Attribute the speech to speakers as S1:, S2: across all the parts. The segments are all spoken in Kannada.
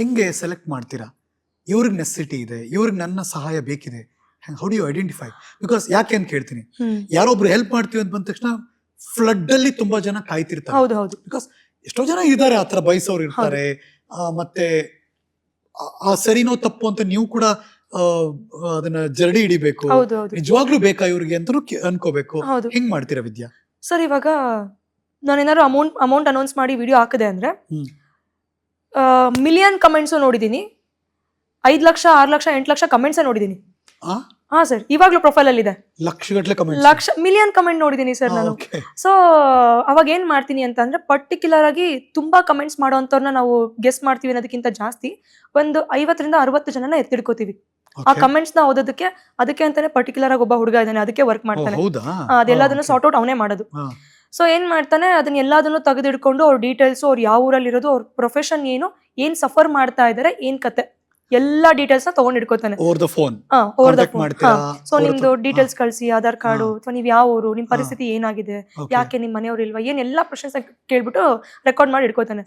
S1: ಹೆಂಗೆ ಸೆಲೆಕ್ಟ್ ಮಾಡ್ತೀರಾ? ಇವ್ರಿಗೆ ನೆಸಿಟಿ ಇದೆ ಇವ್ರಿಗೆ ನನ್ನ ಸಹಾಯ ಬೇಕಿದೆ. How do you identify because ಯಾಕೆ ಅಂತ ಕೇಳ್ತೀನಿ. ಯಾರೊಬ್ರು ಹೆಲ್ಪ್ ಮಾಡ್ತೀವಿ ಅಂತ ಬಂದ ತಕ್ಷಣ ಫ್ಲಡ್ ಅಲ್ಲಿ ತುಂಬಾ ಜನ ಕಾಯ್ತಿರ್ತಾರೆ.
S2: ಹೌದು ಹೌದು.
S1: ಬಿಕಾಸ್ ಎಷ್ಟೋ ಜನ ಇದ್ದಾರೆ ಆತರ ಬಯಸೋರು ಇರ್ತಾರೆ. ಮತ್ತೆ ಆ- ಸರಿನೋ ತಪ್ಪು ಅಂತ ನೀವು ಕೂಡ ಅದನ್ನ ಜರಡಿ ಹಿಡಿಬೇಕು. ನಿಜವಾಗ್ಲೂ ಬೇಕಾ ಇವ್ರಿಗೆ ಅಂತ ಅನ್ಕೋಬೇಕು. ಹೆಂಗ್ ಮಾಡ್ತೀರಾ ವಿದ್ಯಾ?
S2: ಸರ್ ಇವಾಗ ನಾನೇನಾದ್ರು ಅಮೌಂಟ್ ಅಮೌಂಟ್ ಅನೌನ್ಸ್ ಮಾಡಿ ವಿಡಿಯೋ ಹಾಕಿದೆ ಅಂದ್ರೆ. ಮಿಲಿಯನ್ ಕಮೆಂಟ್ಸು ನೋಡಿದ್ದೀನಿ ಐದು ಲಕ್ಷ ಆರು ಲಕ್ಷ ಎಂಟು ಲಕ್ಷ ಕಮೆಂಟ್ಸೇ ನೋಡಿದ್ದೀನಿ? ಹಾ ಸರ್ ಇವಾಗ್ಲೂ ಪ್ರೊಫೈಲ್ ಅಲ್ಲಿ ಇದೆ
S1: lakh comment
S2: lakh million comment ನೋಡಿದೀನಿ ಸರ್ ನಾನು. ಸೊ ಅವಾಗ ಏನ್ ಮಾಡ್ತೀನಿ ಅಂತ ಅಂದ್ರೆ ಪರ್ಟಿಕ್ಯುಲರ್ ಆಗಿ ತುಂಬಾ ಕಮೆಂಟ್ಸ್ ಮಾಡೋಂಥವ್ರನ್ನ ನಾವು ಗೆಸ್ ಮಾಡ್ತೀವಿ ಅನ್ನೋದಕ್ಕಿಂತ ಜಾಸ್ತಿ ಒಂದು ಐವತ್ತರಿಂದ ಅರವತ್ತು ಜನನ ಎತ್ತಿಡ್ಕೋತೀವಿ. ಆ ಕಮೆಂಟ್ಸ್ನ ಓದೋದಕ್ಕೆ ಅದಕ್ಕೆ ಅಂತಾನೆ ಪರ್ಟಿಕ್ಯುಲರ್ ಆಗಿ ಒಬ್ಬ ಹುಡುಗ ಇದ್ದಾನೆ ಅದಕ್ಕೆ ವರ್ಕ್ ಮಾಡ್ತಾನೆ. ಅದೆಲ್ಲದನ್ನು ಸಾರ್ಟ್ ಔಟ್ ಅವನೇ ಮಾಡೋದು. ಸೊ ಏನ್ ಮಾಡ್ತಾನೆ? ಅದನ್ನ ಎಲ್ಲದನ್ನು ತೆಗೆದಿಡ್ಕೊಂಡು ಅವ್ರ ಡೀಟೇಲ್ಸ್ ಅವ್ರು ಯಾವ ಊರಲ್ಲಿ ಇರೋದು ಅವ್ರ ಪ್ರೊಫೆಷನ್ ಏನು ಏನ್ ಸಫರ್ ಮಾಡ್ತಾ ಇದ್ದಾರೆ ಏನ್ ಕತೆ ಎಲ್ಲಾ ಡೀಟೇಲ್ಸ್ನ ತಗೊಂಡ್ ಇಟ್ಕೋತಾನೆ
S1: over the phone
S2: over the
S1: contact ಮಾಡ್ತೀರಾ?
S2: ಸೊ ನಿಮ್ದು ಡೀಟೇಲ್ಸ್ ಕಳ್ಸಿ ಆಧಾರ್ ಕಾರ್ಡು ಅಥವಾ ನೀವ್ ಯಾವ ಊರು ನಿಮ್ ಪರಿಸ್ಥಿತಿ ಏನಾಗಿದೆ ಯಾಕೆ ನಿಮ್ ಮನೆಯವ್ರು ಇಲ್ವಾ ಏನ್ ಎಲ್ಲಾ ಪ್ರಶ್ನೆ ಕೇಳ್ಬಿಟ್ಟು ರೆಕಾರ್ಡ್ ಮಾಡಿ ಇಟ್ಕೋತಾನೆ.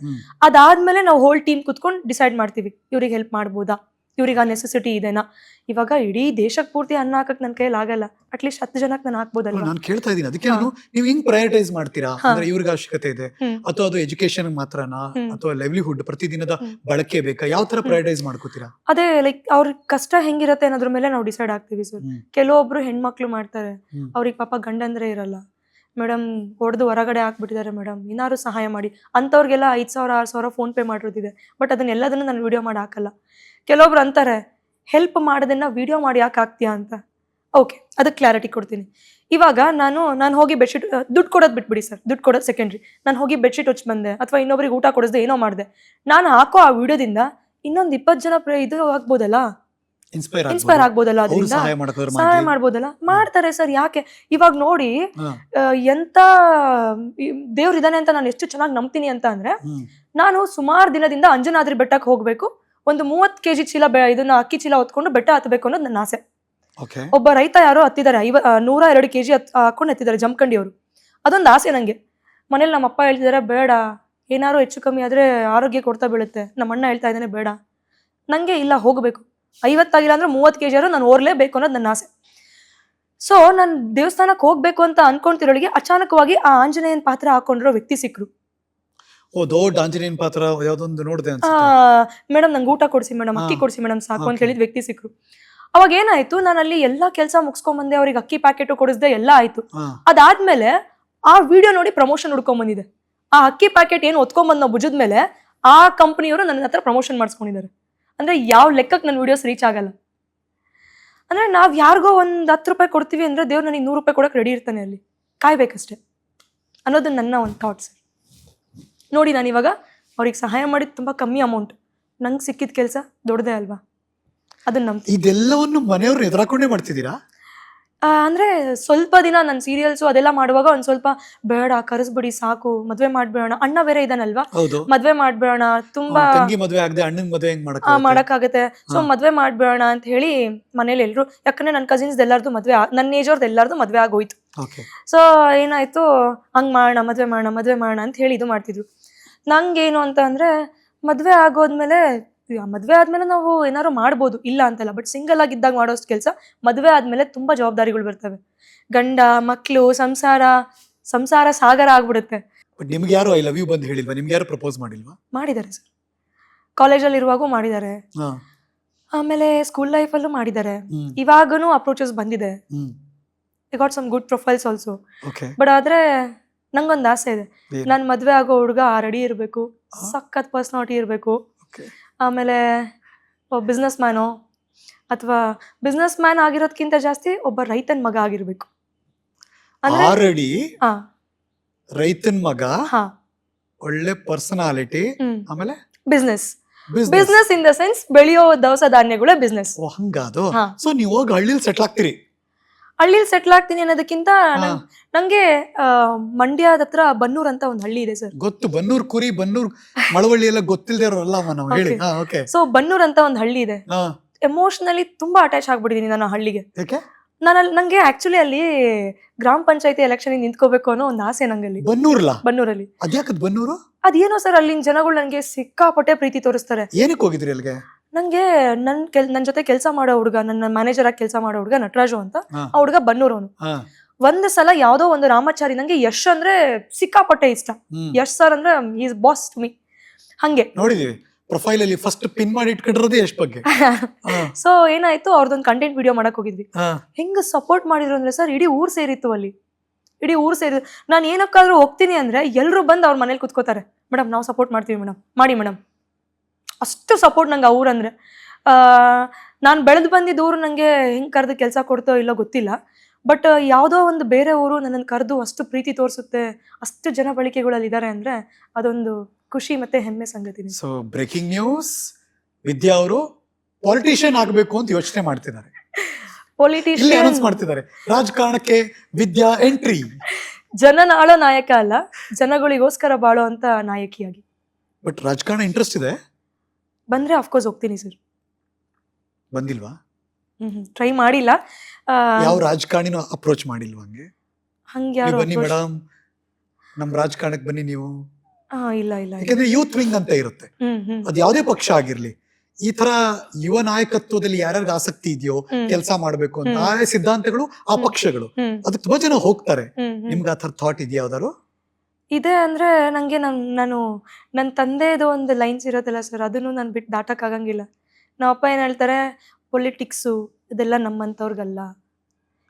S2: ಅದಾದ್ಮೇಲೆ ನಾವು ಹೋಲ್ ಟೀಮ್ ಕುತ್ಕೊಂಡು ಡಿಸೈಡ್ ಮಾಡ್ತೀವಿ ಇವ್ರಿಗೆ ಹೆಲ್ಪ್ ಮಾಡ್ಬೋದಾ? ಇವ್ರಿಗೆ ಆ ನೆಸೆಸಿಟಿ ಇದೆನಾ? ಇವಾಗ ಇಡೀ ದೇಶಕ್ಕೆ ಪೂರ್ತಿ ಅನ್ನ ಹಾಕಕ್ ನನ್ನ ಕೈಯಲ್ಲಿ ಆಗಲ್ಲ. ಅಟ್ಲೀಸ್ಟ್ ಹತ್ತು ಜನಕ್ಕೆ ನಾನು ಹಾಕ್ಬೋದಲ್ಲ
S1: ನಾನು ಕೇಳ್ತಾ ಇದ್ದೀನಿ. ಅದಕ್ಕೆ. ನಾನು ನೀವು ಹಿಂಗ್ ಪ್ರಯಾರಿಟೈಸ್ ಮಾಡ್ತೀರಾ? ಅಂದ್ರೆ ಇವ್ರಿಗೆ ಅವಶ್ಯಕತೆ ಇದೆ. ಅಥವಾ ಅದು ಎಜುಕೇಶನ್ ಮಾತ್ರನಾ. ಅಥವಾ ಲೈವ್ಲಿಹುಡ್ ಪ್ರತಿದಿನದ. ಬಳಕೆ ಬೇಕಾ? ಯಾವ ತರ ಪ್ರಯಾರಿಟೈಸ್ ಮಾಡ್ಕೋತೀರಾ?
S2: ಅದೇ ಲೈಕ್ ಅವ್ರ ಕಷ್ಟ ಹೆಂಗಿರತ್ತೆ ಅನ್ನೋದ್ರ ಮೇಲೆ ನಾವು ಡಿಸೈಡ್ ಆಗ್ತೀವಿ ಸರ್. ಕೆಲವೊಬ್ರು ಹೆಣ್ಮಕ್ಳು ಮಾಡ್ತಾರೆ. ಅವ್ರಿಗೆ ಪಾಪ ಗಂಡಂದ್ರೆ ಇರಲ್ಲ. ಮೇಡಮ್ ಹೊಡೆದು ಹೊರಗಡೆ ಹಾಕ್ಬಿಟ್ಟಿದ್ದಾರೆ ಮೇಡಮ್ ಏನಾದ್ರು ಸಹಾಯ ಮಾಡಿ. ಅಂಥವ್ರಿಗೆಲ್ಲ ಐದು ಸಾವಿರ, ಆರು ಸಾವಿರ ಫೋನ್ ಪೇ ಮಾಡಿರೋದಿದೆ. ಬಟ್ ಅದನ್ನೆಲ್ಲದನ್ನು ನಾನು ವಿಡಿಯೋ ಮಾಡಿ ಹಾಕಲ್ಲ. ಕೆಲವೊಬ್ರು ಅಂತಾರೆ, ಹೆಲ್ಪ್ ಮಾಡೋದನ್ನ ವಿಡಿಯೋ ಮಾಡಿ ಯಾಕೆ ಹಾಕ್ತೀಯಾ ಅಂತ? ಓಕೆ, ಅದಕ್ಕೆ ಕ್ಲಾರಿಟಿ ಕೊಡ್ತೀನಿ. ಇವಾಗ ನಾನು ನಾನು ಹೋಗಿ ಬೆಡ್ಶೀಟ್ ದುಡ್ಡು ಕೊಡೋದು ಬಿಟ್ಬಿಡಿ ಸರ್. ದುಡ್ಡು ಕೊಡೋದು ಸೆಕೆಂಡ್ರಿ. ನಾನು ಹೋಗಿ ಬೆಡ್ಶೀಟ್ ಹೊಚ್ಚಿ ಬಂದೆ ಅಥವಾ ಇನ್ನೊಬ್ರಿಗೆ ಊಟ ಕೊಡಿಸ್ದೆ ಏನೋ ಮಾಡಿದೆ. ನಾನು ಹಾಕೋ ಆ ವಿಡಿಯೋದಿಂದ ಇನ್ನೊಂದು ಇಪ್ಪತ್ತು ಜನ ಪ್ರ- ಇದು ಆಗ್ಬೋದಲ್ಲ?
S1: ಇನ್ಸ್ಪೈರ್
S2: ಇನ್ಸ್ಪೈರ್ ಆಗ್ಬೋದಲ್ಲ ಅದರಿಂದ?
S1: ಸಹಾಯ.
S2: ಮಾಡ್ಬೋದಲ್ಲ? ಮಾಡ್ತಾರೆ ಸರ್ ಯಾಕೆ? ಇವಾಗ ನೋಡಿ ಎಂತ ದೇವ್ರ ಇದಾನೆ ಅಂತ ನಾನು ಎಷ್ಟು ಚೆನ್ನಾಗಿ ನಂಬ್ತೀನಿ ಅಂತ ಅಂದ್ರೆ ನಾನು ಸುಮಾರು ದಿನದಿಂದ ಅಂಜನಾದ್ರಿ ಬೆಟ್ಟಕ್ಕೆ ಹೋಗ್ಬೇಕು. ಒಂದು ಮೂವತ್ ಕೆಜಿ ಚೀಲ ಇದನ್ನ ಅಕ್ಕಿ ಚೀಲ ಹೊತ್ಕೊಂಡು ಬೆಟ್ಟ ಹತ್ತಬೇಕು ಅನ್ನೋದು ನನ್ನ ಆಸೆ. ಒಬ್ಬ ರೈತ ಯಾರೋ ಹತ್ತಿದ್ದಾರೆ ಐವ ನೂರ ಎರಡು ಕೆಜಿ ಹಾಕೊಂಡು ಹತ್ತಿದ್ದಾರೆ ಜಮಖಂಡಿ ಅವರು. ಅದೊಂದು ಆಸೆ ನಂಗೆ. ಮನೇಲಿ ನಮ್ಮ ಅಪ್ಪ ಹೇಳ್ತಿದ್ದಾರೆ ಬೇಡ ಏನಾರು ಹೆಚ್ಚು ಕಮ್ಮಿ ಆದ್ರೆ ಆರೋಗ್ಯ ಕೊಡ್ತಾ ಬೀಳುತ್ತೆ. ನಮ್ಮ ಅಣ್ಣ ಹೇಳ್ತಾ ಇದ್ದಾನೆ ಬೇಡ. ನಂಗೆ ಇಲ್ಲ ಹೋಗಬೇಕು. ಐವತ್ತಾಗಿಲ್ಲ ಅಂದ್ರೆ ಮೂವತ್ತು ಕೆ ಜಿ ಆದ್ರೂ ನಾನು ಓರ್ಲೇಬೇಕು ಅನ್ನೋದು ನನ್ನ ಆಸೆ. ಸೊ ನಾನು ದೇವಸ್ಥಾನಕ್ಕೆ ಹೋಗ್ಬೇಕು ಅಂತ ಅನ್ಕೊಂತಿರೋಳಿಗೆ ಅಚಾನಕವಾಗಿ ಆ ಆಂಜನೇಯನ್ ಪಾತ್ರ ಹಾಕೊಂಡಿರೋ ವ್ಯಕ್ತಿ ಸಿಕ್ಕರು
S1: ಓ ದೊಡ್ಡ ಆಂಜನೇಯನ್ ಪಾತ್ರ ಯಾವ್ದೊಂದು ನೋಡಿದೆ
S2: ಮೇಡಮ್ ನಂಗೆ ಊಟ ಕೊಡಿಸಿ ಮೇಡಮ್ ಅಕ್ಕಿ. ಕೊಡಿಸಿ ಮೇಡಮ್ ಸಾಕು ಅಂತ. ಹೇಳಿದ ವ್ಯಕ್ತಿ ಸಿಕ್ಕರು ಅವಾಗ ಏನಾಯ್ತು ನಾನು ಅಲ್ಲಿ ಎಲ್ಲಾ ಕೆಲಸ ಮುಗಿಸ್ಕೊಂಬಂದೆ ಅವ್ರಿಗೆ ಅಕ್ಕಿ ಪ್ಯಾಕೆಟ್ ಕೊಡಿಸ್ದೆ ಎಲ್ಲ ಆಯ್ತು. ಅದಾದ್ಮೇಲೆ ಆ ವಿಡಿಯೋ ನೋಡಿ ಪ್ರಮೋಷನ್ ಹುಡ್ಕೊಂಡ್ ಬಂದಿದೆ ಆ ಅಕ್ಕಿ ಪ್ಯಾಕೆಟ್ ಏನು ಒತ್ಕೊಂಡ್ ನಾವು ಭುಜದ ಮೇಲೆ ಆ ಕಂಪನಿಯವರು ನನ್ನ ಹತ್ರ ಪ್ರಮೋಷನ್ ಮಾಡಿಸ್ಕೊಂಡಿದ್ದಾರೆ. ಅಂದ್ರೆ ಯಾವ ಲೆಕ್ಕಕ್ಕೆ ನನ್ನ ವಿಡಿಯೋಸ್ ರೀಚ್ ಆಗಲ್ಲ. ಅಂದ್ರೆ ನಾವು ಯಾರಿಗೋ ಒಂದು ಹತ್ತು ರೂಪಾಯಿ ಕೊಡ್ತೀವಿ ಅಂದ್ರೆ ದೇವ್ರು ನನಗೆ ನೂರು ರೂಪಾಯಿ ಕೊಡಕ್ಕೆ ರೆಡಿ ಇರ್ತಾನೆ ಅಲ್ಲಿ. ಕಾಯ್ಬೇಕಷ್ಟೆ. ಅನ್ನೋದು ನನ್ನ ಒಂದು ಥಾಟ್ಸ್ ನೋಡಿ ನಾನು ಇವಾಗ ಅವ್ರಿಗೆ ಸಹಾಯ ಮಾಡಿದ್ದು ತುಂಬ ಕಮ್ಮಿ ಅಮೌಂಟ್ ನಂಗೆ ಸಿಕ್ಕಿದ ಕೆಲಸ ದೊಡ್ಡದೇ ಅಲ್ವಾ? ಅದನ್ನ ನಂಬ್ತೀನಿ.
S1: ಇದೆಲ್ಲವನ್ನು ಮನೆಯವ್ರು ಎದುರಾಕೊಂಡೇ ಮಾಡ್ತಿದ್ದೀರಾ?
S2: ಅಂದ್ರೆ ಸ್ವಲ್ಪ ದಿನ ನನ್ನ ಸೀರಿಯಲ್ಸು ಅದೆಲ್ಲ ಮಾಡುವಾಗ ಒಂದ್ ಸ್ವಲ್ಪ ಬೇಡ ಕರೆಸ್ಬಿಡಿ ಸಾಕು ಮದ್ವೆ ಮಾಡ್ಬಿಡೋಣ ಅಣ್ಣ ಬೇರೆ ಇದಾನಲ್ವಾ?
S1: ಹೌದು.
S2: ಮದ್ವೆ ಮಾಡ್ಬೇಡ ತುಂಬಾ
S1: ಮದ್ವೆ ಆಗದೆ ಅಣ್ಣನ್ ಮದ್ವೆ
S2: ಮಾಡಕ್ಕಾಗತ್ತೆ. ಸೊ
S1: ಮದುವೆ
S2: ಮದ್ವೆ ಮಾಡ್ಬೇಡ ಅಂತ ಹೇಳಿ ಮನೇಲಿ ಎಲ್ರು ಯಾಕಂದ್ರೆ ನನ್ನ ಕಸಿನ್ಸ್ ಎಲ್ಲಾರ್ದು ಮದ್ವೆ ನನ್ನ ಏಜ್ ಅವ್ರದ್ದು ಎಲ್ಲಾರ್ದು ಮದ್ವೆ ಆಗೋಯ್ತು. ಸೊ ಏನಾಯ್ತು? ಹಂಗ್ ಮಾಡೋಣ ಮದ್ವೆ ಮಾಡೋಣ ಮದ್ವೆ ಮಾಡೋಣ ಅಂತ ಹೇಳಿ ಇದು ಮಾಡ್ತಿದ್ರು. ನಂಗೇನು ಅಂತ ಅಂದ್ರೆ ಮದ್ವೆ ಆಗೋದ್ಮೇಲೆ ಮದ್ವೆ ಆದ್ಮೇಲೆ ನಾವು ಏನಾದ್ರು ಮಾಡ್ಬೋದು ಇಲ್ಲ ಅಂತಲ್ಲ ಬಟ್ ಸಿಂಗಲ್ ಆಗಿದ್ದಾಗ ಮಾಡೋಷ್ಟು ಕೆಲಸ ಮದುವೆ ಆದ್ಮೇಲೆ ತುಂಬಾ ಜವಾಬ್ದಾರಿಗಳು ಬರ್ತವೆ. ಗಂಡ ಮಕ್ಕಳು ಸಂಸಾರ ಸಂಸಾರ ಸಾಗರ ಆಗ್ಬಿಡುತ್ತೆ.
S1: ಬಟ್ ನಿಮ್ಗೆ ಯಾರು ಐ ಲವ್ ಯು ಬಂದು ಹೇಳಿಲ್ವಾ? ನಿಮ್ಗೆ ಯಾರು ಪ್ರಪೋಸ್ ಮಾಡಿಲ್ವಾ?
S2: ಮಾಡಿದ್ದಾರೆ ಸರ್. ಕಾಲೇಜಲ್ಲಿ ಇರುವಾಗೂ ಮಾಡಿದ್ದಾರೆ.
S1: ಹಾ.
S2: ಆಮೇಲೆ ಸ್ಕೂಲ್ ಲೈಫಲ್ಲೂ ಮಾಡಿದ್ದಾರೆ.
S1: ಹ್ಮ್.
S2: ಇವಾಗನೂ ಅಪ್ರೋಚಸ್ ಬಂದಿದೆ.
S1: ಹ್ಮ್.
S2: I got some good profiles also
S1: okay
S2: but ಆದ್ರೆ ನಂಗೊಂದು ಆಸೆ ಇದೆ.
S1: ಏನು?
S2: ನಾನು ಮದುವೆ ಆಗೋ ಹುಡುಗ ರೆಡಿ ಇರಬೇಕು? ಸಖತ್ ಪರ್ಸ್ನಾಲಿಟಿ ಇರಬೇಕು. ಆಮೇಲೆ ಬಿಸ್ನೆಸ್ ಮ್ಯಾನೋ ಅಥವಾ ಬಿಸ್ನೆಸ್ ಮ್ಯಾನ್ ಆಗಿರೋದ್ಕಿಂತ ಜಾಸ್ತಿ ಒಬ್ಬ ರೈತನ ಮಗ ಆಗಿರಬೇಕು.
S1: ಆಲ್ರೆಡಿ
S2: ಹಾ.
S1: ರೈತನ ಮಗ
S2: ಹಾ.
S1: ಒಳ್ಳೆ ಪರ್ಸನಾಲಿಟಿ ಆಮೇಲೆ
S2: business
S1: business
S2: in the sense ಬೆಳೆಯೋ ದವಸ ಧಾನ್ಯಗಳೇ ಬಿಸ್ನೆಸ್
S1: ಹಂಗಾದು ಸೊ ನೀವು ಹೋಗಿ ಹಳ್ಳಿಲಿ ಸೆಟ್ಲ್ ಆಗ್ತೀರಿ.
S2: ಹಳ್ಳಿಲಿ ಸೆಟ್ಲ್ ಆಗ್ತೀನಿ ಅನ್ನೋದಕ್ಕಿಂತ ನಂಗೆ ಆ, ಮಂಡ್ಯದ ಹತ್ರ ಬನ್ನೂರ್ ಅಂತ ಒಂದು ಹಳ್ಳಿ ಇದೆ ಸರ್.
S1: ಗೊತ್ತು ಬನ್ನೂರ್ ಕುರಿ ಬನ್ನೂರ್ ಮಳವಳ್ಳಿ ಎಲ್ಲ ಇರೋರಲ್ಲ ನಾವು ಹೇಳಿ. ಹಾ ಓಕೆ
S2: ಸೊ ಬನ್ನೂರ್ ಅಂತ ಒಂದು ಹಳ್ಳಿ ಇದೆ.
S1: ಹಾ.
S2: ಎಮೋಷನಲಿ ತುಂಬಾ ಅಟ್ಯಾಚ್ ಆಗ್ಬಿಟ್ಟಿದೀನಿ ನಾನು ಆ ಹಳ್ಳಿಗೆ.
S1: ಯಾಕೆ?
S2: ನಾನು ಅಲ್ಲಿ ನಂಗೆ ಆಕ್ಚುಲಿ ಅಲ್ಲಿ ಗ್ರಾಮ ಪಂಚಾಯತಿ ಎಲೆಕ್ಷನ್ ನಿಂತ್ಕೋಬೇಕು ಅನ್ನೋ ಒಂದು ಆಸೆ ನಂಗಲ್ಲಿ.
S1: ಬನ್ನೂರ್ಲ?
S2: ಬನ್ನೂರಲ್ಲಿ.
S1: ಅದ್ಯಾಕದ್ ಬನ್ನೂರು?
S2: ಅದೇನೋ ಸರ್ ಅಲ್ಲಿನ ಜನಗಳು ನನಗೆ ಸಿಕ್ಕಾಪಟ್ಟೆ ಪ್ರೀತಿ ತೋರಿಸ್ತಾರೆ.
S1: ಏನಕ್ಕೆ ಹೋಗಿದ್ರಿ ಅಲ್ಲಿಗೆ?
S2: ನಂಗೆ ನನ್ ಕೆಲ್ ನನ್ನ ಜೊತೆ ಕೆಲಸ ಮಾಡೋ ಹುಡುಗ ನನ್ನ ಮ್ಯಾನೇಜರ್ ಆಗಿ ಕೆಲಸ ಮಾಡೋ ಹುಡುಗ ನಟರಾಜು ಅಂತ. ಆ ಹುಡುಗ ಬನ್ನೂರವನು.
S1: ಅವನು
S2: ಒಂದ್ ಸಲ ಯಾವ್ದೋ ಒಂದು ರಾಮಾಚಾರಿ ನಂಗೆ ಯಶ್ ಅಂದ್ರೆ ಸಿಕ್ಕಾಪಟ್ಟೆ ಇಷ್ಟ. ಯಶ್ ಸರ್ ಅಂದ್ರೆ ಈಸ್ ಬಾಸ್ ಟು ಮಿ ಹಂಗೆ.
S1: ನೋಡಿದೀವಿ. ಪ್ರೊಫೈಲ್ ಅಲ್ಲಿ ಫಸ್ಟ್ ಪಿನ್ ಮಾಡಿ ಇಟ್ಕೊಂಡಿರೋದೇ ಯಶ್ ಬಗ್ಗೆ.
S2: ಸೊ ಏನಾಯ್ತು ಅವ್ರದೊಂದು ಕಂಟೆಂಟ್ ವಿಡಿಯೋ ಮಾಡಕ್ ಹೋಗಿದ್ವಿ. ಹೆಂಗ್ ಸಪೋರ್ಟ್ ಮಾಡಿದ್ರು ಅಂದ್ರೆ ಸರ್ ಇಡೀ ಊರ್ ಸೇರಿತ್ತು ಅಲ್ಲಿ. ಇಡೀ ಊರ್ ಸೇರಿ ನಾನು ಏನಕ್ಕಾದ್ರೂ ಹೋಗ್ತೀನಿ ಅಂದ್ರೆ ಎಲ್ಲರೂ ಬಂದು ಅವ್ರ ಮನೇಲಿ ಕುತ್ಕೋತಾರೆ. ಮೇಡಮ್ ನಾವು ಸಪೋರ್ಟ್ ಮಾಡ್ತೀವಿ ಮೇಡಮ್ ಮಾಡಿ ಮೇಡಮ್ ಅಷ್ಟು ಸಪೋರ್ಟ್ ನಂಗೆ ಆ ಊರಂದ್ರೆ ನಾನು ಬೆಳೆದು ಬಂದಿದ್ದ ಊರು ನನಗೆ ಹೆಂಗೆ ಕರೆದು ಕೆಲಸ ಕೊಡ್ತೋ ಇಲ್ಲೋ ಗೊತ್ತಿಲ್ಲ. ಬಟ್ ಯಾವುದೋ ಒಂದು ಬೇರೆ ಊರು ನನ್ನನ್ನು ಕರೆದು ಅಷ್ಟು ಪ್ರೀತಿ ತೋರಿಸುತ್ತೆ ಅಷ್ಟು ಜನ ಬಳಕೆಗಳಲ್ಲಿ ಇದ್ದಾರೆ ಅಂದ್ರೆ ಅದೊಂದು ಖುಷಿ ಮತ್ತೆ ಹೆಮ್ಮೆ ಸಂಗತಿ
S1: ಸೊ ಬ್ರೇಕಿಂಗ್ ನ್ಯೂಸ್ ವಿದ್ಯಾ ಅವರು ಪಾಲಿಟಿಷಿಯನ್ ಆಗಬೇಕು ಅಂತ ಯೋಚನೆ ಮಾಡ್ತಿದ್ದಾರೆ.
S2: ಪೊಲಿಟಿಷಿಯನ್
S1: ಮಾಡ್ತಿದ್ದಾರೆ. ರಾಜಕಾರಣಕ್ಕೆ ವಿದ್ಯಾ ಎಂಟ್ರಿ
S2: ಜನನ ನಾಳ ನಾಯಕ ಅಲ್ಲ ಜನಗಳಿಗೋಸ್ಕರ ಬಾಳೋ ಅಂತ ನಾಯಕಿಯಾಗಿ.
S1: ಬಟ್ ರಾಜಕಾರಣ ಇಂಟ್ರೆಸ್ಟ್ ಇದೆ.
S2: ಬಂದ್ರೆ ಅಫ್ಕೋರ್ಸ್ ಹೋಗ್ತೀನಿ ಸರ್
S1: ಬಂದಿಲ್ವಾ?
S2: ಟ್ರೈ ಮಾಡಿಲ್ಲ.
S1: ಯಾವ ರಾಜಕಾರಣಿನೂ ಅಪ್ರೋಚ್ ಮಾಡಿಲ್ವಾ ಹಂಗೆ?
S2: ಹಂಗೆ ಯಾರು
S1: ಬನ್ನಿ
S2: ಮೇಡಂ
S1: ಮೇಡಮ್ ನಮ್ ರಾಜಕಾರಣಕ್ಕೆ ಬನ್ನಿ ನೀವು.
S2: ಆ, ಇಲ್ಲ ಇಲ್ಲ ಇಲ್ಲ.
S1: ಯಾಕಂದ್ರೆ ಯೂತ್ ವಿಂಗ್ ಅಂತ ಇರುತ್ತೆ.
S2: ಹ್ಮ್ ಹ್ಮ್.
S1: ಅದ್ ಯಾವ್ದೇ ಪಕ್ಷ ಆಗಿರ್ಲಿ ಈ ತರ ಯುವ ನಾಯಕತ್ವದಲ್ಲಿ ಯಾರ್ಯಾರಿಗೆ ಆಸಕ್ತಿ ಇದೆಯೋ
S2: ಹ್ಮ್.
S1: ಕೆಲಸ ಮಾಡಬೇಕು ಅಂತ
S2: ಹ್ಮ್.
S1: ಆ ಸಿದ್ಧಾಂತಗಳು ಆ. ಪಕ್ಷಗಳು.
S2: ಹ್ಮ್.
S1: ಅದಕ್ಕೆ ತುಂಬಾ ಜನ ಹೋಗ್ತಾರೆ.
S2: ಹ್ಮ್ ಹ್ಮ್.
S1: ನಿಮ್ಗೆ ಆ ಥರ ಥಾಟ್ ಇದೆಯಾ ಯಾವ್ದಾರು
S2: ಇದೆ ಅಂದ್ರೆ ನನಗೆ ನನ್ನ ನಾನು ನನ್ನ ತಂದೆದು ಒಂದು ಲೈನ್ಸ್ ಇರುತ್ತಲ್ಲ ಸರ್ ಅದನ್ನು ನಾನು ಬಿಟ್ಟು ದಾಟೋಕ್ಕಾಗಂಗಿಲ್ಲ. ಆಗಂಗಿಲ್ಲ ನಮ್ಮ ಅಪ್ಪ ಏನು ಹೇಳ್ತಾರೆ? ಪೊಲಿಟಿಕ್ಸು ಇದೆಲ್ಲ ನಮ್ಮಂಥವ್ರಿಗಲ್ಲ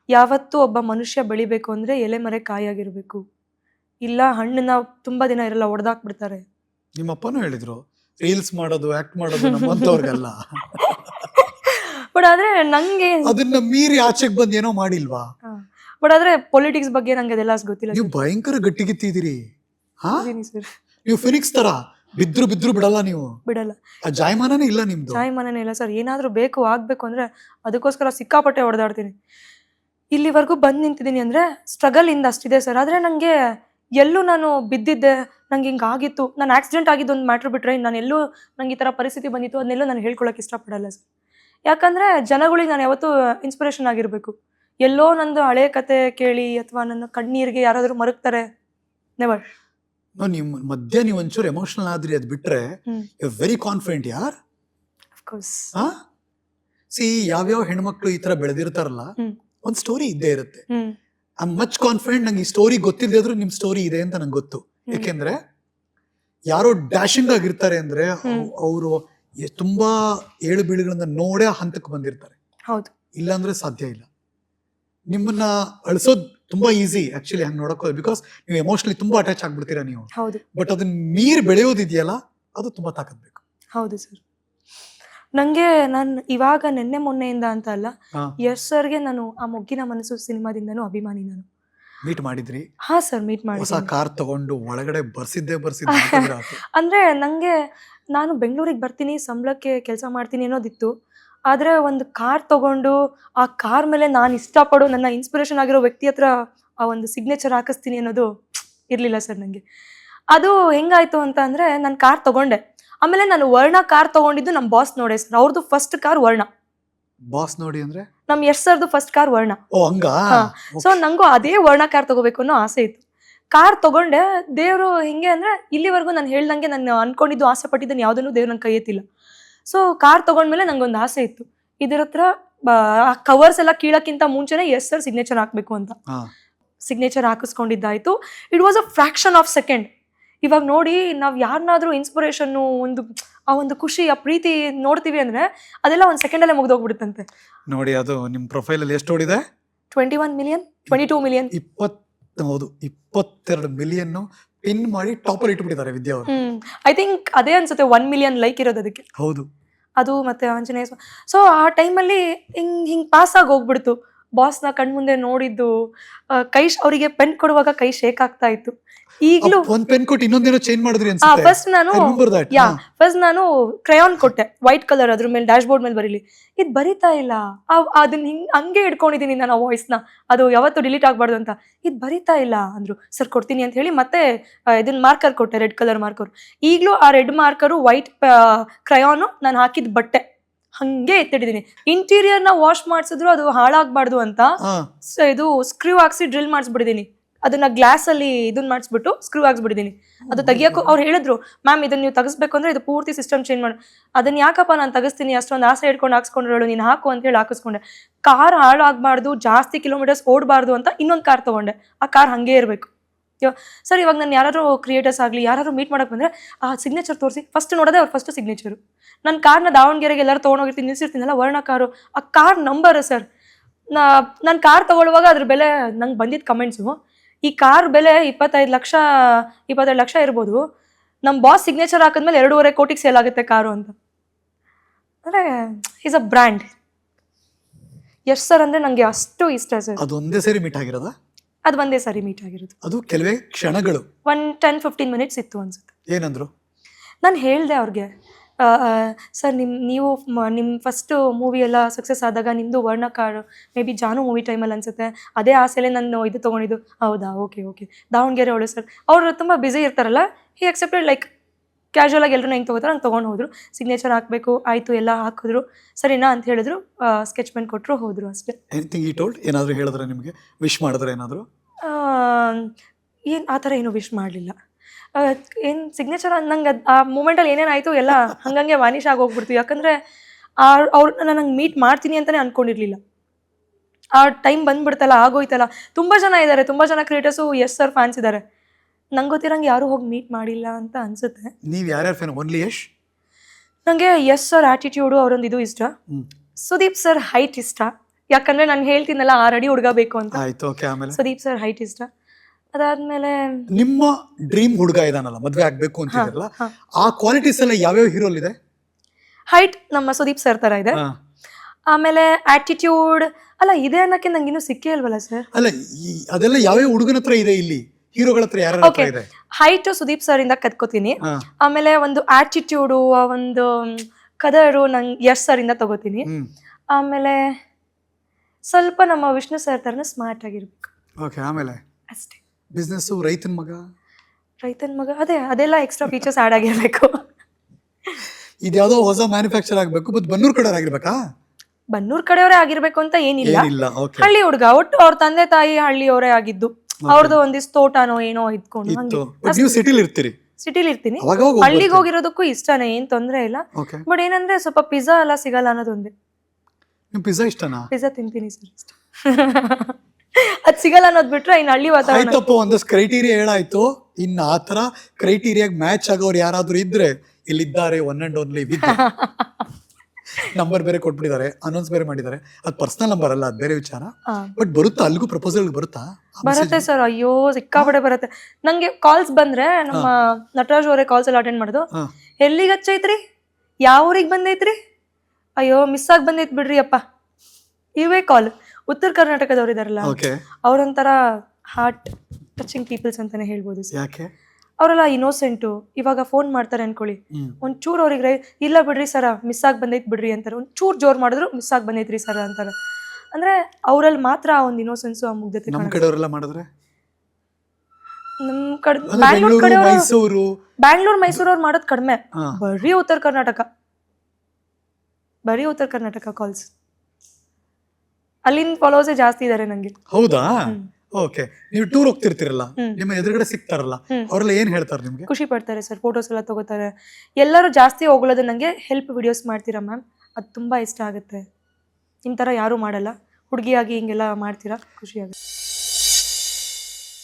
S2: ಯಾವತ್ತೂ ಒಬ್ಬ ಮನುಷ್ಯ ಬೆಳಿಬೇಕು ಅಂದ್ರೆ ಎಲೆ ಮರೆ ಕಾಯಾಗಿರ್ಬೇಕು. ಇಲ್ಲ ಹಣ್ಣನ್ನ ತುಂಬಾ ದಿನ ಇರಲ್ಲ ಒಡೆದಾಕ್ಬಿಡ್ತಾರೆ.
S1: ನಿಮ್ಮ ಅಪ್ಪನೂ ಹೇಳಿದ್ರು ರೀಲ್ಸ್ ಮಾಡೋದು ಆಕ್ಟ್ ಮಾಡೋದು ನಮ್ಮಂಥವ್ರಿಗಲ್ಲ
S2: ಬಟ್ ಆದ್ರೆ ನಂಗೆ
S1: ಅದನ್ನ ಮೀರಿ ಆಚೆಗೆ ಬಂದು ಏನೋ ಮಾಡಿಲ್ವಾ?
S2: ಬಟ್ ಆದ್ರೆ ಪೊಲಿಟಿಕ್ಸ್ ಬಗ್ಗೆ ನಂಗೆ ಅದೆಲ್ಲ ಅಷ್ಟ್ ಗೊತ್ತಿಲ್ಲ
S1: ನೀವು ಭಯಂಕರ ಗಟ್ಟಿಗಿತ್ತಿದ್ದೀರಿ ಹಾ?
S2: ಸರ್
S1: ನೀವು ಫಿನಿಕ್ಸ್ ತರ. ಬಿದ್ರು ಬಿದ್ರು ಬಿಡಲ್ಲ ನೀವು.
S2: ಬಿಡಲ್ಲ.
S1: ಆ ಜಾಯಮಾನನೇ ಇಲ್ಲ ನಿಮ್ದು.
S2: ಜಾಯಮಾನನೇ ಇಲ್ಲ ಸರ್ ಏನಾದರೂ ಬೇಕು ಆಗ್ಬೇಕು ಅಂದ್ರೆ ಅದಕ್ಕೋಸ್ಕರ ಸಿಕ್ಕಾಪಟ್ಟೆ ಹೊಡೆದಾಡ್ತೀನಿ. ಇಲ್ಲಿವರೆಗೂ ಬಂದು ನಿಂತಿದ್ದೀನಿ ಅಂದ್ರೆ ಸ್ಟ್ರಗಲ್ ಇಂದ ಅಷ್ಟಿದೆ ಸರ್ ಆದ್ರೆ ನಂಗೆ ಎಲ್ಲೂ ನಾನು ಬಿದ್ದಿದ್ದೆ ನಂಗೆ ಹಿಂಗಾಗಿತ್ತು ನಾನು ಆಕ್ಸಿಡೆಂಟ್ ಆಗಿದ್ದು ಒಂದು ಮ್ಯಾಟ್ರ್ ಬಿಟ್ರೆ ನಾನು ಎಲ್ಲೂ ನಂಗೆ ಈ ಥರ ಪರಿಸ್ಥಿತಿ ಬಂದಿತ್ತು ಅದನ್ನೆಲ್ಲೂ ನಾನು ಹೇಳ್ಕೊಳಕ್ಕೆ ಇಷ್ಟಪಡಲ್ಲ ಸರ್ ಯಾಕಂದ್ರೆ ಜನಗಳಿಗೆ ನಾನು ಯಾವತ್ತೂ ಇನ್ಸ್ಪಿರೇಷನ್ ಆಗಿರಬೇಕು. ಎಲ್ಲೋ ನಂದು ಹಳೆ ಕತೆ ಕೇಳಿ ಅಥವಾ ನನ್ನ ಕಣ್ಣೀರಿಗೆ ಯಾರಾದರೂ ಮರುಗ್ತಾರೆ? ನೆವರ್
S1: ನೋ, ನಿಮ್ ಮಧ್ಯ ನೀವು ಒಂಚೂರು ಎಮೋಷನಲ್ ಆದ್ರಿ ಅದ್ ಬಿಟ್ರೆ. ಯು ವೆರಿ ಕಾನ್ಫಿಡೆಂಟ್ ಯಾರ್? ಸಿ ಯಾವ್ಯಾವ ಹೆಣ್ಮಕ್ಳು ಈ ತರ ಬೆಳೆದಿರ್ತಾರಲ್ಲ. ಒಂದ್ ಸ್ಟೋರಿ ಇದ್ದೇ ಇರುತ್ತೆ. ಐ ಮಚ್ ಕಾನ್ಫಿಡೆಂಟ್ ನಂಗೆ ಈ ಸ್ಟೋರಿ ಗೊತ್ತಿಲ್ಲದೆ ಆದ್ರೂ ನಿಮ್ ಸ್ಟೋರಿ ಇದೆ ಅಂತ ನಂಗೆ ಗೊತ್ತು. ಯಾಕೆಂದ್ರೆ ಯಾರೋ ಡ್ಯಾಶಿಂಗ್ ಆಗಿರ್ತಾರೆ ಅಂದ್ರೆ. ಅವರು ತುಂಬಾ ಏಳು ಬೀಳುಗಳನ್ನ ನೋಡೇ ಹಂತಕ್ಕೆ ಬಂದಿರ್ತಾರೆ.
S2: ಹೌದು.
S1: ಇಲ್ಲಾಂದ್ರೆ ಸಾಧ್ಯ ಇಲ್ಲ. ನಿಮ್ಮನ್ನ ಅಳಿಸೋದು ತುಂಬಾ ಈಸಿ ಆಕ್ಚುಲಿ ಹಂಗೆ ನೋಡಕ್ ಬಿಕಾಸ್ ನೀವು ಎಮೋಷನಲಿ ತುಂಬಾ ಅಟ್ಯಾಚ್ ಆಗ್ಬಿಡ್ತೀರಾ ನೀವು.
S2: ಹೌದು.
S1: ಬಟ್ ಅದನ್ನ ಮೀರ್ ಬೆಳೆಯೋದಿದೆಯಲ್ಲ ಅದು ತುಂಬಾ ತಾಕತ್ಬೇಕು
S2: ಹೌದು ಸರ್ ನಂಗೆ ನಾನು ಇವಾಗ ನಿನ್ನೆ ಮೊನ್ನೆಯಿಂದ ಅಂತ ಅಲ್ಲ
S1: ಹಾ.
S2: ಯಶ್ ಸರ್ಗೆ ನಾನು ಆ ಮೊಗ್ಗಿನ ಮನಸ್ಸು ಸಿನಿಮಾದಿಂದನು ಅಭಿಮಾನಿ ನಾನು.
S1: ಮೀಟ್ ಮಾಡಿದ್ರಿ?
S2: ಹಾ ಸರ್ ಮೀಟ್
S1: ಹೊಸ
S2: ಮಾಡಿ
S1: ಕಾರ್ ತಗೊಂಡು ಒಳಗಡೆ ಬರ್ಸಿದ್ದೆ ಬರ್ಸಿದ್ದೆ ಅಂತಂದ್ರೆ ಆತು.
S2: ಅಂದ್ರೆ ನಂಗೆ ನಾನು ಬೆಂಗಳೂರಿಗೆ ಬರ್ತೀನಿ ಸಂಬಳಕ್ಕೆ ಕೆಲಸ ಮಾಡ್ತೀನಿ ಅನ್ನೋದಿತ್ತು. ಆದ್ರೆ ಒಂದು ಕಾರ್ ತಗೊಂಡು ಆ ಕಾರ್ ಮೇಲೆ ನಾನು ಇಷ್ಟಪಡೋ ನನ್ನ ಇನ್ಸ್ಪಿರೇಷನ್ ಆಗಿರೋ ವ್ಯಕ್ತಿ ಹತ್ರ ಆ ಒಂದು ಸಿಗ್ನೇಚರ್ ಹಾಕಿಸ್ತೀನಿ ಅನ್ನೋದು ಇರ್ಲಿಲ್ಲ ಸರ್ ನಂಗೆ. ಅದು ಹೆಂಗಾಯ್ತು ಅಂತ ಅಂದ್ರೆ ನಾನು ಕಾರ್ ತಗೊಂಡೆ. ಆಮೇಲೆ ನಾನು ವರ್ಣ ಕಾರ್ ತಗೊಂಡಿದ್ದು ನಮ್ಮ ಬಾಸ್ ನೋಡೆ ಸರ್. ಅವ್ರದ್ದು ಫಸ್ಟ್ ಕಾರ್ ವರ್ಣ.
S1: ಬಾಸ್ ನೋಡಿ ಅಂದ್ರೆ?
S2: ನಮ್ ಯಶ್ ಸರ್ದು ಫಸ್ಟ್ ಕಾರ್ ವರ್ಣ. ಸೊ ನಂಗೂ ಅದೇ ವರ್ಣ ಕಾರ್ ತಗೋಬೇಕು ಅನ್ನೋ ಆಸೆ ಇತ್ತು. ಕಾರ್ ತಗೊಂಡೆ. ದೇವರು ಹೆಂಗೆ ಅಂದ್ರೆ ಇಲ್ಲಿವರೆಗೂ ನಾನು ಹೇಳ್ದಂಗೆ ನಾನು ಅನ್ಕೊಂಡಿದ್ದು ಆಸೆ ಪಟ್ಟಿದ್ದನ್ನು ಯಾವುದನ್ನು ದೇವ್ರ ನನ್ನ ಕೈ ಎತ್ತಿಲ್ಲ. ಸೊ ಕಾರ್ ತಗೊಂಡ್ಮೇಲೆ ನಂಗೊಂದು ಆಸೆ ಇತ್ತು. ಇದ್ರ ಹತ್ರ ಕವರ್ಸ್ ಎಲ್ಲ ಕೀಳಕ್ಕಿಂತ ಮುಂಚೆನೆ ಎಸ್ ಸರ್ ಸಿಗ್ನೇಚರ್ ಹಾಕ್ಬೇಕು ಅಂತ. Signature ಹಾಕಿಸ್ಕೊಂಡಿದ್ದಾಯ್ತು. It was a fraction of second ಇವಾಗ ನೋಡಿ ನಾವು ಯಾರನ್ನಾದ್ರೂ ಇನ್ಸ್ಪಿರೇಷನ್ನು ಒಂದು ಆ ಒಂದು ಖುಷಿ ಆ ಪ್ರೀತಿ ನೋಡ್ತೀವಿ ಅಂದ್ರೆ ಅದೆಲ್ಲ ಒಂದು ಸೆಕೆಂಡಲ್ಲೇ ಮುಗ್ದೋಗ್ಬಿಡುತ್ತಂತೆ.
S1: ನೋಡಿ ಅದು ನಿಮ್ ಪ್ರೊಫೈಲ್ ಅಲ್ಲಿ ಎಷ್ಟು ಓಡಿದೆ?
S2: Twenty one million twenty two million
S1: ಇಪ್ಪತ್ತು ಹೌದು ಇಪ್ಪತ್ತೆರಡು ಮಿಲಿಯನ್ ಪಿನ್ ಮಾಡಿ ಟಾಪರ್ ಇಟ್ಬಿಟ್ಟಿದ್ದಾರೆ ವಿದ್ಯಾ ಅವರು.
S2: ಹ್ಮ್. ಐ ಥಿಂಕ್ ಅದೇ ಅನ್ಸುತ್ತೆ ಒನ್ ಮಿಲಿಯನ್ ಲೈಕ್ ಇರೋದು ಅದಕ್ಕೆ.
S1: ಹೌದು.
S2: ಅದು ಮತ್ತೆ ಆಂಜನೇಯ ಸೊ ಆ ಟೈಮಲ್ಲಿ ಹಿಂಗ್ ಹಿಂಗ್ ಪಾಸ್ ಆಗಿ ಹೋಗ್ಬಿಡ್ತು. ಬಾಸ್ನ ಕಣ್ಮುಂದೆ ನೋಡಿದ್ದು ಕೈ ಅವರಿಗೆ ಪೆನ್ ಕೊಡುವಾಗ ಕೈ ಶೇಕ್ ಆಗ್ತಾ ಇತ್ತು. ಈಗಲೂ
S1: ಒಂದ್ ಪೆನ್ ಕೊಟ್ಟು ಇನ್ನೊಂದೇನೋ ಚೇಂಜ್ ಮಾಡಿದ್ರಿ
S2: ಫಸ್ಟ್ ನಾನು ಯಾ ಫಸ್ಟ್ ನಾನು ಕ್ರಯಾನ್ ಕೊಟ್ಟೆ ವೈಟ್ ಕಲರ್ ಅದ್ರ ಮೇಲೆ ಡ್ಯಾಶ್ ಬೋರ್ಡ್ ಮೇಲೆ ಬರೀಲಿ. ಇದು ಬರಿತಾ ಇಲ್ಲ. ಅದನ್ನ ಹಿಂಗ್ ಹಂಗೆ ಇಟ್ಕೊಂಡಿದೀನಿ ನಾನು ವಾಯ್ಸ್ ವಾಯ್ಸ್ನ ಅದು ಯಾವತ್ತು ಡಿಲೀಟ್ ಆಗ್ಬಾರ್ದು ಅಂತ. ಇದು ಬರಿತಾ ಇಲ್ಲ ಅಂದ್ರು. ಸರ್ ಕೊಡ್ತೀನಿ ಅಂತ ಹೇಳಿ ಮತ್ತೆ ಇದನ್ನ ಮಾರ್ಕರ್ ಕೊಟ್ಟೆ ರೆಡ್ ಕಲರ್ ಮಾರ್ಕರ್ ಈಗಲೂ ಆ ರೆಡ್ ಮಾರ್ಕರು ವೈಟ್ ಕ್ರಯಾನು ನಾನು ಹಾಕಿದ ಬಟ್ಟೆ. ಹಂಗೆ ಎತ್ತಿಡಿದೀನಿ ಇಂಟೀರಿಯರ್ನ ವಾಶ್ ಮಾಡಿಸಿದ್ರು ಅದು ಹಾಳಾಗ್ಬಾರ್ದು ಅಂತ ಸ- ಇದು ಸ್ಕ್ರೂ ಹಾಕ್ಸಿ ಡ್ರಿಲ್ ಮಾಡಿಸ್ಬಿಡಿದೀನಿ ಅದನ್ನ ಗ್ಲಾಸ್ ಅಲ್ಲಿ ಇದನ್ನ ಮಾಡಿಸ್ಬಿಟ್ಟು ಸ್ಕ್ರೂ ಹಾಕ್ಸ್ಬಿಡಿದೀನಿ ಅದು ತೆಗಿಯಕ್ಕೂ ಅವ್ರು ಹೇಳಿದ್ರು ಮ್ಯಾಮ್ ಇದನ್ನ ನೀವು ತೆಗಿಸ್ಬೇಕು ಅಂದ್ರೆ ಇದು ಪೂರ್ತಿ ಸಿಸ್ಟಮ್ ಚೇಂಜ್ ಮಾಡಿ. ಅದನ್ನ ಯಾಕಪ್ಪ ನಾನು ತೆಗಿಸ್ತೀನಿ? ಅಷ್ಟೊಂದು ಆಸೆ ಇಟ್ಕೊಂಡು ಹಾಕ್ಸ್ಕೊಂಡ್ರು ನೀನು ಹಾಕು ಅಂತ ಹೇಳಿ ಹಾಕಿಸ್ಕೊಂಡೆ. ಕಾರ್ ಹಾಳಾಗಬಾರ್ದು ಜಾಸ್ತಿ ಕಿಲೋಮೀಟರ್ಸ್ ಓಡಬಾರ್ದು ಅಂತ ಇನ್ನೊಂದು ಕಾರ್ ತಗೊಂಡೆ. ಆ ಕಾರ್ ಹಂಗೆ ಇರಬೇಕು. ಸರ್, ಇವಾಗ ನಾನು ಯಾರಾದ್ರು ಕ್ರಿಯೇಟರ್ಸ್ ಆಗಲಿ, ಯಾರಾದ್ರು ಮೀಟ್ ಮಾಡೋಕೆ ಬಂದ್ರೆ, ಆ ಸಿಗ್ನೇಚರ್ ತೋರಿಸಿ. ಫಸ್ಟ್ ನೋಡೋದೇ ಅವ್ರ ಫಸ್ಟ್ ಸಿಗ್ನೇಚರು ನನ್ನ ಕಾರ್ನ ದಾವಣಗೆರೆಗೆ ಎಲ್ಲರೂ ತೊಗೊಂಡೋಗಿರ್ತೀನಿ, ನಿಲ್ಸಿರ್ತೀನಲ್ಲ, ವರ್ಣ ಕಾರು. ಆ ಕಾರ್ ನಂಬರ್ ಸರ್. ನಾ, ನಾನು ಕಾರ್ ತಗೊಳ್ಳುವಾಗ ಅದ್ರ ಬೆಲೆ ನಂಗೆ ಬಂದಿದ್ದ ಕಮೆಂಟ್ಸು ಈ ಕಾರ್ ಬೆಲೆ ಇಪ್ಪತ್ತೈದು ಲಕ್ಷ ಇಪ್ಪತ್ತೈದು ಲಕ್ಷ ಇರ್ಬೋದು. ನಮ್ಮ ಬಾಸ್ ಸಿಗ್ನೇಚರ್ ಹಾಕಿದ್ಮೇಲೆ ಎರಡೂವರೆ ಕೋಟಿಗೆ ಸೇಲ್ ಆಗುತ್ತೆ ಕಾರು ಅಂತ. ಅಂದರೆ is a brand yes sir ಅಂದರೆ ನನಗೆ ಅಷ್ಟು ಇಷ್ಟ ಸರ್.
S1: ಅದು ಒಂದೇ ಸರಿ ಮೀಟ್ ಆಗಿರೋದ?
S2: ಅದು ಒಂದೇ ಸಾರಿ ಮೀಟ್ ಆಗಿರೋದು.
S1: ಅದು ಕೆಲವೇ ಕ್ಷಣಗಳು.
S2: ಒನ್ ಟೆನ್ ಫಿಫ್ಟೀನ್ ಮಿನಿಟ್ಸ್ ಇತ್ತು ಅನ್ಸುತ್ತೆ.
S1: ಏನಂದ್ರು?
S2: ನಾನು ಹೇಳಿದೆ ಅವ್ರಿಗೆ ಸರ್ ನಿಮ್ಮ ನೀವು ನಿಮ್ಮ ಫಸ್ಟ್ ಮೂವಿ ಎಲ್ಲ ಸಕ್ಸಸ್ ಆದಾಗ ನಿಮ್ಮದು ವರ್ಣ car may be Jaanu movie ಟೈಮಲ್ಲಿ ಅನ್ಸುತ್ತೆ. ಅದೇ ಆಸೆಲೆ ನಾನು ಇದು ತೊಗೊಂಡಿದ್ದು. ಹೌದಾ? ಓಕೆ ಓಕೆ ದಾವಣಗೆರೆ ಅವಳು ಸರ್. ಅವರು ತುಂಬ ಬ್ಯುಸಿ ಇರ್ತಾರಲ್ಲ ಹಿ ಅಕ್ಸೆಪ್ಟೆಡ್ ಲೈಕ್ ಕ್ಯಾಶುವಲ್ ಆಗಿ ಎಲ್ಲರೂ ಹೆಂಗೆ ತೊಗೋತಾರೆ ಹಂಗೆ ತೊಗೊಂಡು ಹೋದರು. ಸಿಗ್ನೇಚರ್ ಹಾಕಬೇಕು ಆಯಿತು ಎಲ್ಲ ಹಾಕಿದ್ರು. ಸರಿನಾ ಅಂತ ಹೇಳಿದ್ರು ಸ್ಕೆಚ್ ಪೆನ್ ಕೊಟ್ಟರು ಹೋದರು ಅಷ್ಟೇ.
S1: ಎನಿಥಿಂಗ್ ಈ ಟೋಲ್ಡ್ ಏನಾದರೂ ಹೇಳಿದ್ರೆ ನಿಮಗೆ? ವಿಶ್ ಮಾಡಿದ್ರೆ ಏನಾದರೂ?
S2: ಏನು ಆ ಥರ ಏನು ವಿಶ್ ಮಾಡಲಿಲ್ಲ. ಏನು ಸಿಗ್ನೇಚರ್ ನಂಗೆ ಅದು ಆ ಮೂಮೆಂಟಲ್ಲಿ ಏನೇನಾಯಿತು ಎಲ್ಲ ಹಂಗಂಗೆ ವಾನಿಶ್ ಆಗೋಗ್ಬಿಡ್ತೀವಿ ಯಾಕಂದರೆ ಆ ಅವ್ರನ್ನ ನಂಗೆ ಮೀಟ್ ಮಾಡ್ತೀನಿ ಅಂತಲೇ ಅಂದ್ಕೊಂಡಿರಲಿಲ್ಲ ಆ ಟೈಮ್ ಬಂದ್ಬಿಡ್ತಲ್ಲ ಆಗೋಯ್ತಲ್ಲ. ತುಂಬ ಜನ ಇದ್ದಾರೆ ತುಂಬ ಜನ ಕ್ರಿಯೇಟರ್ಸು ಎಸ್ ಸರ್ ಫ್ಯಾನ್ಸ್ ಇದ್ದಾರೆ ನಂಗೆ ಗೊತ್ತಿರಂಗೆ ಯಾರೂ ಹೋಗಿ ಮೀಟ್ ಮಾಡಿಲ್ಲ ಅಂತ ಅನ್ಸುತ್ತೆ.
S1: ನೀವು ಯಾರ್ಯಾರು ಫ್ಯಾನ್ ಓನ್ಲಿ ಯಶ್?
S2: ನನಗೆ ಎಸ್ ಸರ್ ಆ್ಯಟಿಟ್ಯೂಡು ಅವರೊಂದು ಇದು ಇಷ್ಟ. ಸುದೀಪ್ ಸರ್ ಹೈಟ್ ಇಷ್ಟ. ಯಾಕಂದ್ರೆ ನಾನು ಹೇಳ್ತೀನಲ್ಲ ಆರು ಅಡಿ ಹುಡುಗ ಬೇಕು ಅಂತ.
S1: ಆಯ್ತು ಓಕೆ ಆಮೇಲೆ?
S2: ಸುದೀಪ್ ಸರ್ ಹೈಟ್ ಇಷ್ಟ. ಅದಾದ್ಮೇಲೆ
S1: ನಿಮ್ಮ ಡ್ರೀಮ್ ಹುಡುಗ ಇದಾನಲ್ಲ ಮದ್ವೆ ಆಗ್ಬೇಕು
S2: ಹಾ.
S1: ಆ ಕ್ವಾಲಿಟೀಸ್ ಎಲ್ಲ ಯಾವ್ಯಾವ ಹೀರೋಲ್ ಇದೆ?
S2: ಹೈಟ್ ನಮ್ಮ ಸುದೀಪ್ ಸರ್ ತರ ಇದೆ.
S1: ಹಾ.
S2: ಆಮೇಲೆ ಆಟಿಟ್ಯೂಡ್ ಅಲ್ಲ ಇದೆ ಅನ್ನಕ್ಕೆ ನಂಗೆ ಇನ್ನೂ ಸಿಕ್ಕೇ ಇಲ್ವಲ್ಲ ಸರ್?
S1: ಅಲ್ಲ ಈ ಅದೆಲ್ಲ ಯಾವ್ಯಾವ ಹುಡುಗನ ಹತ್ರ ಇದೆ ಇಲ್ಲಿ? ಹೀರೋಗಳ ಹತ್ರ ಯಾರ ಹತ್ರ ಇದೆ?
S2: ಹೈಟ್ ಸುದೀಪ್ ಸರ್ ಇಂದ ಕತ್ಕೋತೀನಿ ಆಮೇಲೆ ಒಂದು ಆಟಿಟ್ಯೂಡು ಒಂದು ಕದರು ನಂಗ್ ಯಶ್ ಸರ್ ಇಂದ ತಗೋತೀನಿ. ಆಮೇಲೆ ಸ್ವಲ್ಪ ನಮ್ಮ ವಿಷ್ಣು ಸರ್ ತರನ ಸ್ಮಾರ್ಟ್ ಆಗಿರ್ಬೇಕು.
S1: ಓಕೆ ಆಮೇಲೆ?
S2: ಅಷ್ಟೇ.
S1: ಬಿಸ್ನೆಸ್ ರೈತನ ಮಗ?
S2: ರೈತನ ಮಗ ಅದೇ ಅದೆಲ್ಲ ಎಕ್ಸ್ಟ್ರಾ ಫೀಚರ್ಸ್ ಆಡ್ ಆಗಿರ್ಬೇಕು.
S1: ಇದ್ಯಾವುದೋ ಹೊಸ ಮ್ಯಾನುಫ್ಯಾಕ್ಚರ್ ಆಗಬೇಕು ಬಟ್ ಬನ್ನೂರ್ ಕಡೆ ಆಗಿರ್ಬೇಕಾ?
S2: ಬನ್ನೂರ್ ಕಡೆಯವರೇ ಆಗಿರ್ಬೇಕು ಅಂತ ಏನಿಲ್ಲ. ಹಳ್ಳಿ ಹುಡುಗ ಒಟ್ಟು ಅವ್ರ ತಂದೆ ತಾಯಿ ಹಳ್ಳಿಯವರೇ ಆಗಿದ್ದು. ಅವ್ರದ್ದು ಒಂದಿಷ್ಟು ತೋಟನೋ ಏನೋ ಇದ್ಕೊಂಡು ಹಂಗೆ.
S1: ನೀವು ಸಿಟಿಲಿ ಇರ್ತೀರಿ?
S2: ಸಿಟಿಲಿ ಇರ್ತೀನಿ ಹಳ್ಳಿಗೆ ಹೋಗಿರೋದಕ್ಕೂ ಇಷ್ಟನೇ ಏನ್ ತೊಂದ್ರೆ ಇಲ್ಲ. ಬಟ್ ಏನಂದ್ರೆ ಸ್ವಲ್ಪ ಪಿಜ್ಜಾ ಎಲ್ಲ ಸಿಗಲ್ಲ ಅನ್ನೋದೊಂದೇ
S1: ಪಿಜ್ಜಾ ಇಷ್ಟನಾ?
S2: ಪಿಜ್ಜಾ ತಿಂತೀನಿ ಸರ್ ಇಷ್ಟ ಅದ್ ಸಿಗಲ್ಲ ಅನ್ನೋದ್ ಬಿಟ್ರೆ ಇನ್ ಹಳ್ಳಿ ವಾತಾವರಣ.
S1: ಆಯ್ತಪ್ಪ ಒಂದಷ್ಟು ಕ್ರೈಟೀರಿಯಾ ಹೇಳಾಯ್ತು. ಇನ್ನು ಆ ತರ ಕ್ರೈಟೀರಿಯಾಗ ಮ್ಯಾಚ್ ಆಗೋರು ಯಾರಾದ್ರೂ ಇದ್ರೆ ಇಲ್ಲಿದ್ದಾರೆ ಒನ್ ಅಂಡ್ ಓನ್ಲಿ ನಂಬರ್ ಬೇರೆ ಕೊಟ್ಬಿಟ್ಟಿದ್ದಾರೆ ಅನೌನ್ಸ್ ಬೇರೆ ಮಾಡಿದ್ದಾರೆ. ಅದು ಪರ್ಸನಲ್ ನಂಬರ್ ಅಲ್ಲ ಅದು ಬೇರೆ ವಿಚಾರ. ಬಟ್ ಬರುತ್ತಾ? ಅಲ್ಲಿಗೂ ಪ್ರಪೋಸಲ್ ಬರುತ್ತಾ? ಆ
S2: ಬರುತ್ತೆ ಸರ್ ಅಯ್ಯೋ ಸಿಕ್ಕಾಪಡೆ ಬರುತ್ತೆ. ನಂಗೆ ಕಾಲ್ಸ್ ಬಂದ್ರೆ ನಮ್ಮ ನಟರಾಜ್ ಅವರೇ ಕಾಲ್ಸ್ ಎಲ್ಲ ಅಟೆಂಡ್ ಮಾಡೋದು.
S1: ಹಾ.
S2: ಎಲ್ಲಿಗೆ ಹಚ್ಚೈತ್ರಿ? ಯಾವ ಊರಿಗೆ ಬಂದೈತ್ರಿ? ಅಯ್ಯೋ ಮಿಸ್ ಆಗಿ ಬಂದೈತ್ ಬಿಡ್ರಿ ಅಪ್ಪ. ಇವೇ ಕಾಲ್ ಉತ್ತರ ಕರ್ನಾಟಕದವ್ರು ಇದಾರಲ್ಲ
S1: ಓಕೆ
S2: ಅವ್ರೊಂಥರ ಹಾರ್ಟ್ ಟಚಿಂಗ್ ಪೀಪಲ್ಸ್ ಅಂತಾನೆ ಹೇಳ್ಬೋದು ಸರ್
S1: ಯಾಕೆ?
S2: ಅವರೆಲ್ಲ ಇನ್ನೋಸೆಂಟು ಇವಾಗ ಫೋನ್ ಮಾಡ್ತಾರೆ ಅನ್ಕೊಳ್ಳಿ. ಒಂಚೂರು ಅವ್ರಿಗೆ ಇಲ್ಲ ಬಿಡ್ರಿ ಸರ ಮಿಸ್ ಆಗಿ ಬಂದೈತ್ ಬಿಡ್ರಿ ಅಂತಾರೆ. ಒಂಚೂರು ಜೋರ್ ಮಾಡಿದ್ರು ಮಿಸ್ ಆಗಿ ಬಂದೈತ್ರಿ ಸರ ಅಂತಾರೆ. ಅಂದ್ರೆ ಅವರಲ್ಲಿ ಮಾತ್ರ ಆ ಒಂದು ಇನ್ನೋಸೆನ್ಸು ಆ ಮುಗ್ಧತೆ
S1: ನಮ್
S2: ಕಾಣುತ್ತೆ.
S1: ಕಡೆಯವರೆಲ್ಲ ಮಾಡಿದ್ರೆ?
S2: ನಮ್ ಕಡೆ ಬ್ಯಾಂಗ್ಳೂರ್ ಕಡೆ
S1: ಮೈಸೂರು
S2: ಬ್ಯಾಂಗ್ಳೂರ್ ಮೈಸೂರು. ಅವ್ರು ಮಾಡೋದು ಕಡಿಮೆ. ಬರೀ ಉತ್ತರ ಕರ್ನಾಟಕ. ಬರೀ ಉತ್ತರ ಕರ್ನಾಟಕ ಕಾಲ್ಸ್ ಅಲ್ಲಿನ ಫಾಲೋವರ್ಸೇ ಜಾಸ್ತಿ ಇದ್ದಾರೆ ನಂಗೆ.
S1: ಹೌದಾ. ಓಕೆ. ನೀವು ಟೂರ್ ಹೋಗ್ತಿರ್ತೀರಲ್ಲ ನಿಮ್ಮ ಎದುರುಗಡೆ ಸಿಗ್ತಾರಲ್ಲ ಅವ್ರಲ್ಲ ಏನ್ ಹೇಳ್ತಾರೆ ನಿಮ್ಗೆ?
S2: ಖುಷಿ ಪಡ್ತಾರೆ ಸರ್ ಫೋಟೋಸ್ ಎಲ್ಲ ತಗೋತಾರೆ. ಎಲ್ಲರೂ ಜಾಸ್ತಿ ಹೋಗ್ಲೋದು ನಂಗೆ ಹೆಲ್ಪ್ ವಿಡಿಯೋಸ್ ಮಾಡ್ತೀರಾ ಮ್ಯಾಮ್ ಅದು ತುಂಬಾ ಇಷ್ಟ ಆಗುತ್ತೆ. ನಿಮ್ಮ ತರ ಯಾರು ಮಾಡಲ್ಲ. ಹುಡುಗಿಯಾಗಿ ಹಿಂಗೆಲ್ಲ ಮಾಡ್ತೀರಾ? ಖುಷಿ ಆಗುತ್ತೆ.